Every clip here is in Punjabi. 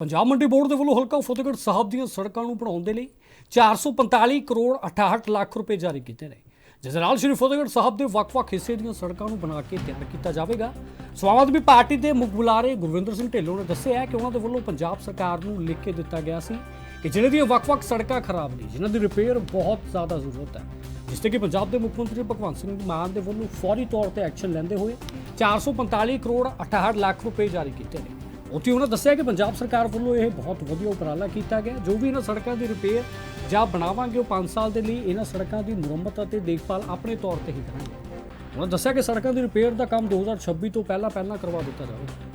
ਪੰਜਾਬ ਮੰਡੀ ਬੋਰਡ ਦੇ ਵੱਲੋਂ ਹਲਕਾ ਫਤਿਹਗੜ੍ਹ ਸਾਹਿਬ ਦੀਆਂ ਸੜਕਾਂ ਨੂੰ ਬਣਾਉਣ ਦੇ ਲਈ 445 ਕਰੋੜ 68 ਲੱਖ ਰੁਪਏ ਜਾਰੀ ਕੀਤੇ ਨੇ, ਜਿਸ ਦੇ ਨਾਲ ਸ਼੍ਰੀ ਫਤਿਹਗੜ੍ਹ ਸਾਹਿਬ ਦੇ ਵੱਖ-ਵੱਖ ਹਿੱਸੇ ਦੀਆਂ ਸੜਕਾਂ ਨੂੰ ਬਣਾ ਕੇ ਤਿਆਰ ਕੀਤਾ ਜਾਵੇਗਾ। ਸੋ ਆਮ ਆਦਮੀ ਪਾਰਟੀ ਦੇ ਮੁੱਖ ਬੁਲਾਰੇ ਗੁਰਵਿੰਦਰ ਸਿੰਘ ਢਿੱਲੋਂ ਨੇ ਦੱਸਿਆ ਕਿ ਉਹਨਾਂ ਦੇ ਵੱਲੋਂ ਪੰਜਾਬ ਸਰਕਾਰ ਨੂੰ ਲਿਖ ਕੇ ਦਿੱਤਾ ਗਿਆ ਸੀ ਕਿ ਜ਼ਿਲ੍ਹੇ ਦੀਆਂ ਵੱਖ-ਵੱਖ ਸੜਕਾਂ ਖਰਾਬ ਨੇ, ਜਿਨ੍ਹਾਂ ਦੀ ਰਿਪੇਅਰ ਬਹੁਤ ਜ਼ਿਆਦਾ ਜ਼ਰੂਰਤ ਹੈ, ਜਿਸ ਤੇ ਕਿ ਪੰਜਾਬ ਦੇ ਮੁੱਖ ਮੰਤਰੀ ਭਗਵੰਤ ਸਿੰਘ ਮਾਨ ਦੇ ਵੱਲੋਂ ਫੌਰੀ ਤੌਰ ਤੇ ਐਕਸ਼ਨ ਲੈਂਦੇ ਹੋਏ 445 ਕਰੋੜ 68 ਲੱਖ ਰੁਪਏ ਜਾਰੀ ਕੀਤੇ ਨੇ। ਉੱਥੇ ਉਹਨਾਂ ਦੱਸਿਆ ਕਿ ਪੰਜਾਬ ਸਰਕਾਰ ਵੱਲੋਂ ਇਹ ਬਹੁਤ ਵਧੀਆ ਉਪਰਾਲਾ ਕੀਤਾ ਗਿਆ। ਜੋ ਵੀ ਇਹਨਾਂ ਸੜਕਾਂ ਦੀ ਰਿਪੇਅਰ ਜਾਂ ਬਣਾਵਾਂਗੇ, ਉਹ 5 ਸਾਲ ਦੇ ਲਈ ਇਹਨਾਂ ਸੜਕਾਂ ਦੀ ਮੁਰੰਮਤ ਅਤੇ ਦੇਖਭਾਲ ਆਪਣੇ ਤੌਰ ਤੇ ਹੀ ਕਰਾਂਗੇ। ਉਹਨਾਂ ਦੱਸਿਆ ਕਿ ਸੜਕਾਂ ਦੀ ਰਿਪੇਅਰ ਦਾ ਕੰਮ 2026 ਤੋਂ ਪਹਿਲਾਂ ਪਹਿਲਾਂ ਕਰਵਾ ਦਿੱਤਾ ਜਾਵੇਗਾ।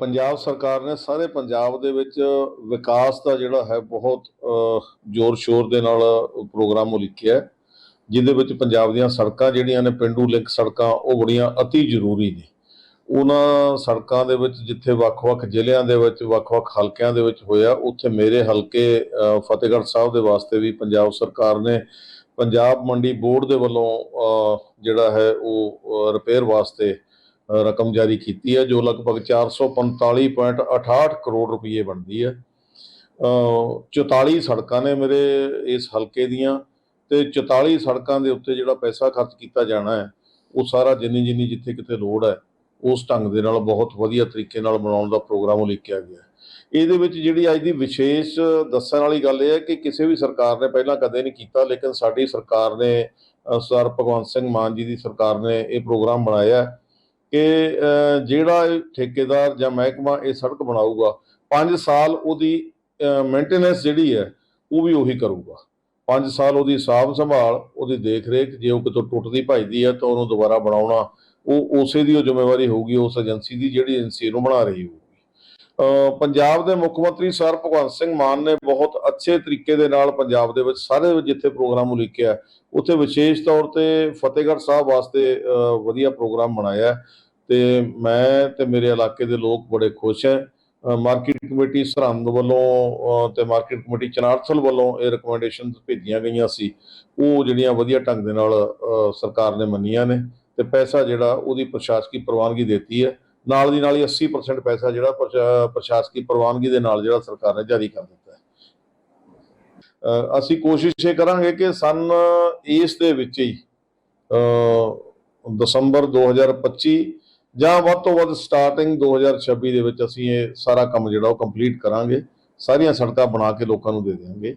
ਪੰਜਾਬ ਸਰਕਾਰ ਨੇ ਸਾਰੇ ਪੰਜਾਬ ਦੇ ਵਿੱਚ ਵਿਕਾਸ ਦਾ ਜਿਹੜਾ ਹੈ ਬਹੁਤ ਜ਼ੋਰ ਸ਼ੋਰ ਦੇ ਨਾਲ ਪ੍ਰੋਗਰਾਮ ਉਲੀਕਿਆ ਹੈ। ਜਿਹਦੇ ਵਿੱਚ ਪੰਜਾਬ ਦੀਆਂ ਸੜਕਾਂ ਜਿਹੜੀਆਂ ਨੇ ਪਿੰਡੂ ਲਿੰਕ ਸੜਕਾਂ ਉਹ ਬੜੀਆਂ ਅਤੀ ਜ਼ਰੂਰੀ ਨੇ। ਉਹਨਾਂ ਸੜਕਾਂ ਦੇ ਵਿੱਚ ਜਿੱਥੇ ਵੱਖ-ਵੱਖ ਜ਼ਿਲ੍ਹਿਆਂ ਦੇ ਵਿੱਚ ਵੱਖ-ਵੱਖ ਹਲਕਿਆਂ ਦੇ ਵਿੱਚ ਹੋਇਆ ਉੱਥੇ ਮੇਰੇ ਹਲਕੇ ਫਤਿਹਗੜ੍ਹ ਸਾਹਿਬ ਦੇ ਵਾਸਤੇ ਵੀ ਪੰਜਾਬ ਸਰਕਾਰ ਨੇ ਪੰਜਾਬ ਮੰਡੀ ਬੋਰਡ ਦੇ ਵੱਲੋਂ ਜਿਹੜਾ ਹੈ ਉਹ ਰਿਪੇਅਰ ਵਾਸਤੇ ਰਕਮ ਜਾਰੀ ਕੀਤੀ ਹੈ ਜੋ ਲਗਭਗ 445.68 ਕਰੋੜ ਰੁਪਏ ਬਣਦੀ ਹੈ। ਅ, 44 ਸੜਕਾਂ ਨੇ ਮੇਰੇ ਇਸ ਹਲਕੇ ਦੀਆਂ ਤੇ 44 ਸੜਕਾਂ ਦੇ ਉੱਤੇ ਜਿਹੜਾ ਪੈਸਾ ਖਰਚ ਕੀਤਾ ਜਾਣਾ ਹੈ, ਉਹ ਸਾਰਾ ਜਿੰਨੀ ਜਿੰਨੀ ਜਿੱਥੇ ਕਿਤੇ ਲੋੜ ਹੈ, ਉਸ ਢੰਗ ਦੇ ਨਾਲ ਬਹੁਤ ਵਧੀਆ ਤਰੀਕੇ ਨਾਲ ਬਣਾਉਣ ਦਾ ਪ੍ਰੋਗਰਾਮ ਉਲੀਕਿਆ ਗਿਆ ਇਹਦੇ ਵਿੱਚ ਜਿਹੜੀ ਅੱਜ ਦੀ ਵਿਸ਼ੇਸ਼ ਦੱਸਣ ਵਾਲੀ ਗੱਲ ਇਹ ਹੈ ਕਿ ਕਿਸੇ ਵੀ ਸਰਕਾਰ ਨੇ ਪਹਿਲਾਂ ਕਦੇ ਨਹੀਂ ਕੀਤਾ, ਲੇਕਿਨ ਸਾਡੀ ਸਰਕਾਰ ਨੇ ਸਰ ਭਗਵੰਤ ਸਿੰਘ ਮਾਨ ਜੀ ਦੀ ਸਰਕਾਰ ਨੇ ਇਹ ਪ੍ਰੋਗਰਾਮ ਬਣਾਇਆ ਕਿ ਜਿਹੜਾ ਠੇਕੇਦਾਰ ਜਾਂ ਮਹਿਕਮਾ ਇਹ ਸੜਕ ਬਣਾਊਗਾ 5 ਸਾਲ ਉਹਦੀ ਮੇਨਟੇਨੈਂਸ ਜਿਹੜੀ ਹੈ, ਉਹ ਵੀ ਉਹੀ ਕਰੂਗਾ। 5 ਸਾਲ ਉਹਦੀ ਸਾਂਭ ਸੰਭਾਲ, ਉਹਦੀ ਦੇਖ ਰੇਖ ਜੇ ਉਹ ਕਿਤੋਂ ਟੁੱਟਦੀ ਭੱਜਦੀ ਹੈ ਤਾਂ ਉਹਨੂੰ ਦੁਬਾਰਾ ਬਣਾਉਣਾ, ਉਹ ਉਸੇ ਦੀ ਉਹ ਜ਼ਿੰਮੇਵਾਰੀ ਹੋਊਗੀ, ਉਸ ਏਜੰਸੀ ਦੀ ਜਿਹੜੀ ਏਜੰਸੀ ਨੂੰ ਬਣਾ ਰਹੀ ਹੋਊਗੀ। ਪੰਜਾਬ ਦੇ ਮੁੱਖ ਮੰਤਰੀ ਸਰ ਭਗਵੰਤ ਸਿੰਘ ਮਾਨ ਨੇ ਬਹੁਤ ਅੱਛੇ ਤਰੀਕੇ ਦੇ ਨਾਲ ਪੰਜਾਬ ਦੇ ਵਿੱਚ ਸਾਰੇ ਜਿੱਥੇ ਪ੍ਰੋਗਰਾਮ ਉਲੀਕਿਆ ਉੱਥੇ ਵਿਸ਼ੇਸ਼ ਤੌਰ ਤੇ ਫਤਿਹਗੜ੍ਹ ਸਾਹਿਬ ਵਾਸਤੇ ਵਧੀਆ ਪ੍ਰੋਗਰਾਮ ਬਣਾਇਆ। ਹੈ ਤੇ ਮੈਂ ਤੇ ਮੇਰੇ ਇਲਾਕੇ ਦੇ ਲੋਕ ਬੜੇ ਖੁਸ਼ ਹੈ। ਮਾਰਕੀਟ ਕਮੇਟੀ ਸਰਹੰਦ ਵੱਲੋਂ ਅ, ਤੇ ਮਾਰਕੀਟ ਕਮੇਟੀ ਚਨਾਰਥਲ ਵੱਲੋਂ ਇਹ ਰეკਮੈਂਡੇਸ਼ਨਸ ਭੇਜੀਆਂ ਗਈਆਂ ਸੀ। ਉਹ ਜਿਹੜੀਆਂ ਵਧੀਆ ਢੰਗ ਦੇ ਨਾਲ ਸਰਕਾਰ ਨੇ ਮੰਨੀਆਂ ਨੇ ਤੇ ਪੈਸਾ ਜਿਹੜਾ ਉਹਦੀ ਪ੍ਰਸ਼ਾਸਕੀ ਪ੍ਰਵਾਨਗੀ ਦਿੱਤੀ ਹੈ। ਨਾਲ ਦੀ ਨਾਲ ਹੀ 80% ਪੈਸਾ ਜਿਹੜਾ ਪ੍ਰਸ਼ਾ- ਪ੍ਰਸ਼ਾਸਕੀ ਪ੍ਰਵਾਨਗੀ ਦੇ ਨਾਲ ਜਿਹੜਾ ਸਰਕਾਰ ਨੇ ਜਾਰੀ ਕਰ ਦਿੱਤਾ ਹੈ। ਅਸੀਂ ਕੋਸ਼ਿਸ਼ ਇਹ ਕਰਾਂਗੇ ਕਿ ਸਨ ਇਸ ਦੇ ਵਿੱਚ ਹੀ ਅ, ਦਸੰਬਰ 2025 ਜਾਂ ਵੱਧ ਤੋਂ ਵੱਧ ਸਟਾਰਟਿੰਗ 2026 ਦੇ ਵਿੱਚ ਅਸੀਂ ਇਹ ਸਾਰਾ ਕੰਮ ਜਿਹੜਾ ਉਹ ਕੰਪਲੀਟ ਕਰਾਂਗੇ, ਸਾਰੀਆਂ ਸੜਕਾਂ ਬਣਾ ਕੇ ਲੋਕਾਂ ਨੂੰ ਦੇ ਦੇਵਾਂਗੇ